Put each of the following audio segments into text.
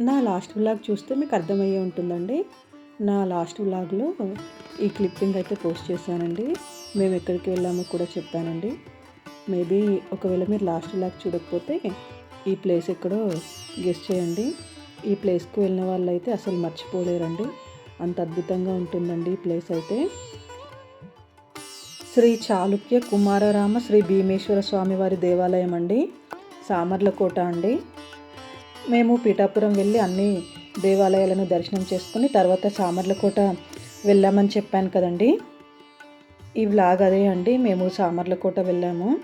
నా last vlog చూస్తే మీకు అర్థమయ్యే ఉంటుందండి. నా లాస్ట్ వ్లాగ్లో ఈ క్లిప్పింగ్ అయితే పోస్ట్ చేశానండి. మేము ఎక్కడికి వెళ్ళామో కూడా చెప్పానండి. మేబీ ఒకవేళ మీరు లాస్ట్ వ్లాగ్ చూడకపోతే ఈ ప్లేస్ ఎక్కడో గెస్ట్ చేయండి. ఈ ప్లేస్కి వెళ్ళిన వాళ్ళు అయితే అసలు మర్చిపోలేరండి. అంత అద్భుతంగా ఉంటుందండి ఈ ప్లేస్ అయితే. శ్రీ చాళుక్య కుమారరామ శ్రీ భీమేశ్వర స్వామివారి దేవాలయం అండి. సామర్లకోట అండి. మేము పీఠాపురం వెళ్ళి అన్ని దేవాలయాలను దర్శనం చేసుకుని తర్వాత సామర్లకోట వెళ్ళామని చెప్పాను కదండి. ఈ వ్లాగ్ అదే అండి. మేము సామర్లకోట వెళ్ళాము.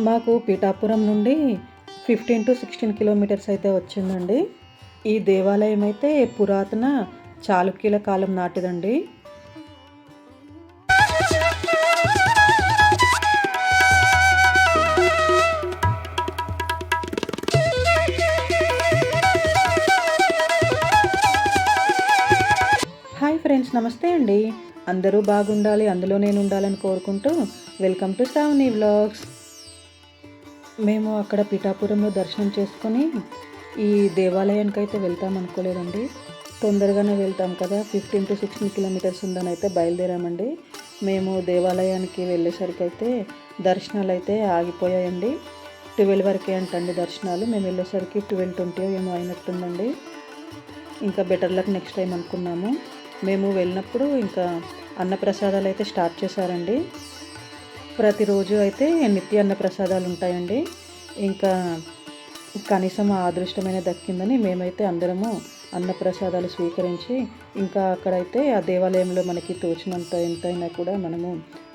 మాకు పీఠాపురం నుండి ఫిఫ్టీన్ టు సిక్స్టీన్ కిలోమీటర్స్ అయితే వచ్చిందండి. ఈ దేవాలయం అయితే పురాతన చాళుక్యుల కాలం నాటిదండి. నమస్తే అండి. అందరూ బాగుండాలి అందులో నేను ఉండాలని కోరుకుంటూ వెల్కమ్ టు శ్రావణి వ్లాగ్స్. మేము అక్కడ పిఠాపురంలో దర్శనం చేసుకొని ఈ దేవాలయానికి అయితే వెళ్తాం అనుకోలేదండి. తొందరగానే వెళ్తాం కదా ఫిఫ్టీన్ టు సిక్స్టీన్ కిలోమీటర్స్ ఉందని అయితే బయలుదేరామండి. మేము దేవాలయానికి వెళ్ళేసరికి అయితే దర్శనాలు అయితే ఆగిపోయాయండి. ట్వెల్వ్ వరకే అంటండి దర్శనాలు. మేము వెళ్ళేసరికి ట్వెల్వ్ ట్వంటీ ఏమో అయినట్టుందండి. ఇంకా బెటర్ లక్ నెక్స్ట్ టైం అనుకున్నాము. మేము వెళ్ళినప్పుడు ఇంకా అన్నప్రసాదాలు అయితే స్టార్ట్ చేశారండి. ప్రతిరోజు అయితే నిత్య అన్న ప్రసాదాలు ఉంటాయండి. ఇంకా కనీసం ఆ అదృష్టమైన దక్కిందని మేమైతే అందరము అన్నప్రసాదాలు స్వీకరించి ఇంకా అక్కడైతే ఆ దేవాలయంలో మనకి తోచినంత ఎంతైనా కూడా మనము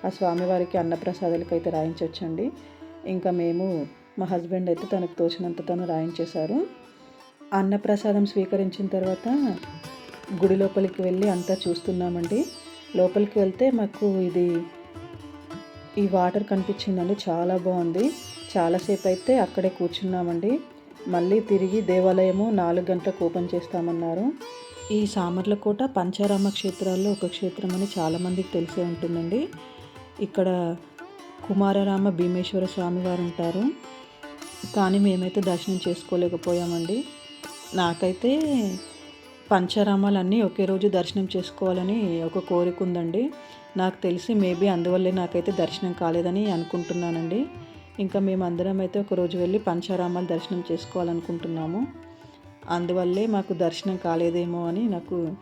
ఆ స్వామివారికి అన్నప్రసాదాలకి అయితే రాయించవచ్చండి ఇంకా మేము మా హస్బెండ్ అయితే తనకు తోచినంత తను రాయించేశారు. అన్నప్రసాదం స్వీకరించిన తర్వాత గుడి లోపలికి వెళ్ళి అంతా చూస్తున్నామండి. లోపలికి వెళ్తే మాకు ఇది ఈ వాటర్ కనిపించిందండి. చాలా బాగుంది. చాలాసేపు అయితే అక్కడే కూర్చున్నామండి. మళ్ళీ తిరిగి దేవాలయము నాలుగు గంటలకు ఓపెన్ చేస్తామన్నారు. ఈ సామర్లకోట పంచారామ క్షేత్రాల్లో ఒక క్షేత్రం అని చాలామందికి తెలిసే ఉంటుందండి. ఇక్కడ కుమారరామ భీమేశ్వర స్వామి వారు ఉంటారు. కానీ మేమైతే దర్శనం చేసుకోలేకపోయామండి. నాకైతే పంచరామాలన్నీ ఒకే రోజు దర్శనం చేసుకోవాలని ఒక కోరిక ఉందండి. నాకు తెలిసి మేబీ అందువల్లే నాకైతే దర్శనం కాలేదని అనుకుంటున్నానండి. ఇంకా మేము అందరం అయితే ఒక రోజు వెళ్ళి పంచారామాలు దర్శనం చేసుకోవాలనుకుంటున్నాము. అందువల్లే మాకు దర్శనం కాలేదేమో అని నాకు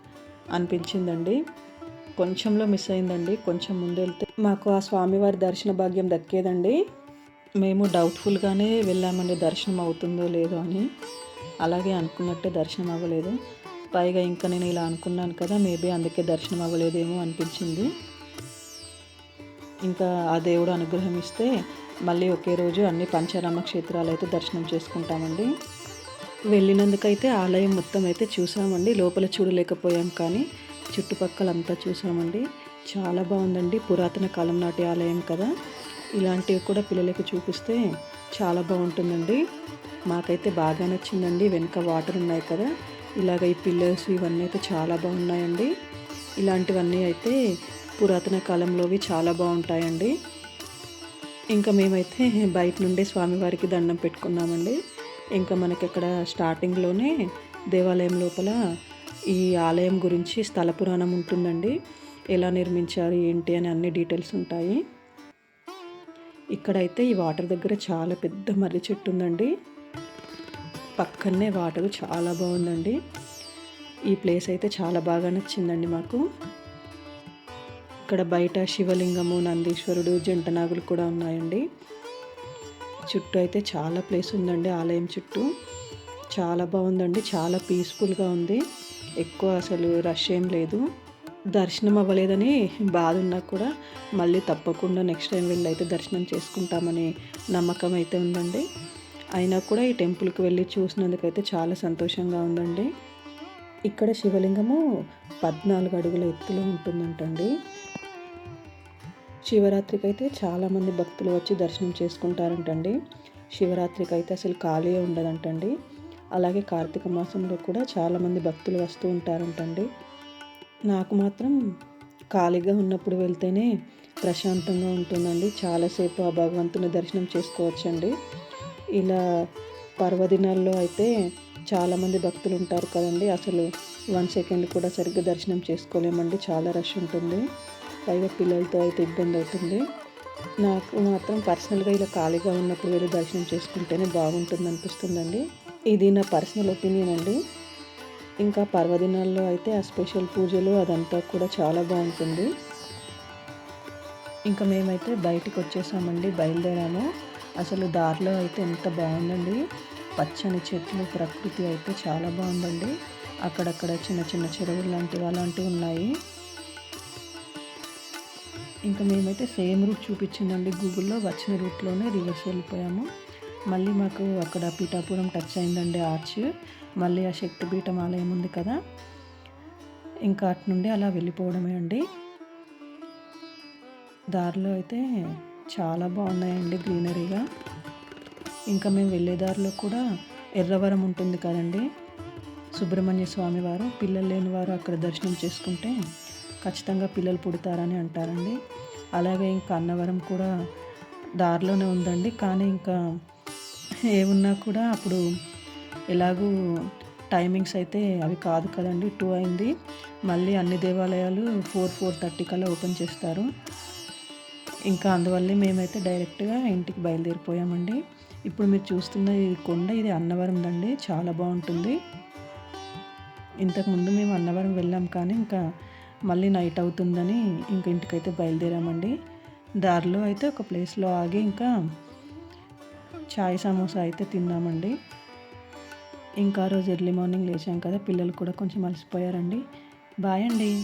అనిపించిందండి. కొంచెంలో మిస్ అయిందండి. కొంచెం ముందు వెళ్తే మాకు ఆ స్వామివారి దర్శన భాగ్యం దక్కేదండి. మేము డౌట్ఫుల్గానే వెళ్ళామండి. దర్శనం అవుతుందో లేదో అని. అలాగే అనుకున్నట్టే దర్శనం అవ్వలేదు. పైగా ఇంకా నేను ఇలా అనుకున్నాను కదా మేబీ అందుకే దర్శనం అవ్వలేదేమో అనిపించింది. ఇంకా ఆ దేవుడు అనుగ్రహం ఇస్తే మళ్ళీ ఒకే రోజు అన్ని పంచారామ క్షేత్రాలు అయితే దర్శనం చేసుకుంటామండి. వెళ్ళినందుకైతే ఆలయం మొత్తం అయితే చూసామండి. లోపల చూడలేకపోయాం కానీ చుట్టుపక్కల అంతా చూసామండి. చాలా బాగుందండి. పురాతన కాలం నాటి ఆలయం కదా. ఇలాంటివి కూడా పిల్లలకి చూపిస్తే చాలా బాగుంటుందండి. మాకైతే బాగా నచ్చిందండి. వెనుక వాటర్ ఉన్నాయి కదా. ఇలాగ ఈ పిల్లర్స్ ఇవన్నీ అయితే చాలా బాగున్నాయండి. ఇలాంటివన్నీ అయితే పురాతన కాలంలోవి చాలా బాగుంటాయండి. ఇంకా మేమైతే బయట నుండే స్వామివారికి దండం పెట్టుకున్నామండి. ఇంకా మనకి అక్కడ స్టార్టింగ్లోనే దేవాలయం లోపల ఈ ఆలయం గురించి స్థల పురాణం ఉంటుందండి. ఎలా నిర్మించారు ఏంటి అని అన్ని డీటెయిల్స్ ఉంటాయి. ఇక్కడైతే ఈ వాటర్ దగ్గర చాలా పెద్ద మర్రి చెట్టు ఉందండి. పక్కనే వాటర్ చాలా బాగుందండి. ఈ ప్లేస్ అయితే చాలా బాగా నచ్చిందండి మాకు. ఇక్కడ బయట శివలింగము నందీశ్వరుడు జంటనాగులు కూడా ఉన్నాయండి. చుట్టూ అయితే చాలా ప్లేస్ ఉందండి ఆలయం చుట్టూ. చాలా బాగుందండి చాలా పీస్ఫుల్గా ఉంది. ఎక్కువ అసలు రష్ ఏం లేదు. దర్శనం అవ్వలేదని బాధ ఉన్నా కూడా మళ్ళీ తప్పకుండా నెక్స్ట్ టైం వెళ్ళి అయితే దర్శనం చేసుకుంటామని నమ్మకం అయితే ఉందండి. అయినా కూడా ఈ టెంపుల్కి వెళ్ళి చూసినందుకైతే చాలా సంతోషంగా ఉందండి. ఇక్కడ శివలింగము పద్నాలుగు అడుగుల ఎత్తులో ఉంటుందంటండి. శివరాత్రికి అయితే చాలామంది భక్తులు వచ్చి దర్శనం చేసుకుంటారంటండి. శివరాత్రికి అయితే అసలు ఖాళీ ఉండదంటండి. అలాగే కార్తీక మాసంలో కూడా చాలామంది భక్తులు వస్తూ ఉంటారంటండి. నాకు మాత్రం ఖాళీగా ఉన్నప్పుడు వెళ్తేనే ప్రశాంతంగా ఉంటుందండి. చాలాసేపు ఆ భగవంతుని దర్శనం చేసుకోవచ్చండి. ఇలా పర్వదినాల్లో అయితే చాలామంది భక్తులు ఉంటారు కదండి. అసలు వన్ సెకండ్ కూడా సరిగ్గా దర్శనం చేసుకోలేమండి. చాలా రష్ ఉంటుంది. పైగా పిల్లలతో అయితే ఇబ్బంది అవుతుంది. నాకు మాత్రం పర్సనల్గా ఇలా ఖాళీగా ఉన్నప్పుడు వెళ్ళి దర్శనం చేసుకుంటేనే బాగుంటుంది అనిపిస్తుందండి. ఇది నా పర్సనల్ ఒపీనియన్ అండి. ఇంకా పర్వదినాల్లో అయితే ఆ స్పెషల్ పూజలు అదంతా కూడా చాలా బాగుంటుంది. ఇంకా మేమైతే బయటికి వచ్చేసామండి. బయలుదేరాము. అసలు దారిలో అయితే ఎంత బాగుందండి. పచ్చని చెట్లు ప్రకృతి అయితే చాలా బాగుందండి. అక్కడక్కడ చిన్న చిన్న చెరువులు లాంటివి అలాంటివి ఉన్నాయి. ఇంకా మేమైతే సేమ్ రూట్ చూపించిందండి. గూగుల్లో వచ్చిన రూట్లోనే రివర్స్ వెళ్ళిపోయాము. మళ్ళీ మాకు అక్కడ పీఠాపురం టచ్ అయిందండి ఆర్చ్. మళ్ళీ ఆ శక్తిపీఠం ఆలయం ఉంది కదా. ఇంకా అటు నుండి అలా వెళ్ళిపోవడమే అండి. దారిలో అయితే చాలా బాగున్నాయండి గ్రీనరీగా. ఇంకా మేము వెళ్ళే దారిలో కూడా ఎర్రవరం ఉంటుంది కదండి. సుబ్రహ్మణ్య స్వామి వారు పిల్లలు లేని వారు అక్కడ దర్శనం చేసుకుంటే ఖచ్చితంగా పిల్లలు పుడతారని అంటారండి. అలాగే ఇంకా అన్నవరం కూడా దారిలోనే ఉందండి. కానీ ఇంకా ఏమున్నా కూడా అప్పుడు ఎలాగూ టైమింగ్స్ అయితే అవి కాదు కదండి. టూ అయింది. మళ్ళీ అన్ని దేవాలయాలు ఫోర్ ఫోర్ థర్టీ కల్లా ఓపెన్ చేస్తారు. ఇంకా అందువల్లే మేమైతే డైరెక్ట్గా ఇంటికి బయలుదేరిపోయామండి. ఇప్పుడు మీరు చూస్తున్న ఈ కొండ ఇది అన్నవరం అండి చాలా బాగుంటుంది. ఇంతకుముందు మేము అన్నవరం వెళ్ళాం కానీ ఇంకా మళ్ళీ నైట్ అవుతుందని ఇంక ఇంటికైతే బయలుదేరామండి. దారిలో అయితే ఒక ప్లేస్లో ఆగి ఇంకా చాయ్ సమోసా అయితే తిన్నామండి. ఇంకా ఆ రోజు ఎర్లీ మార్నింగ్ లేచాం కదా పిల్లలు కూడా కొంచెం అలసిపోయారండి. బాయ్ అండి.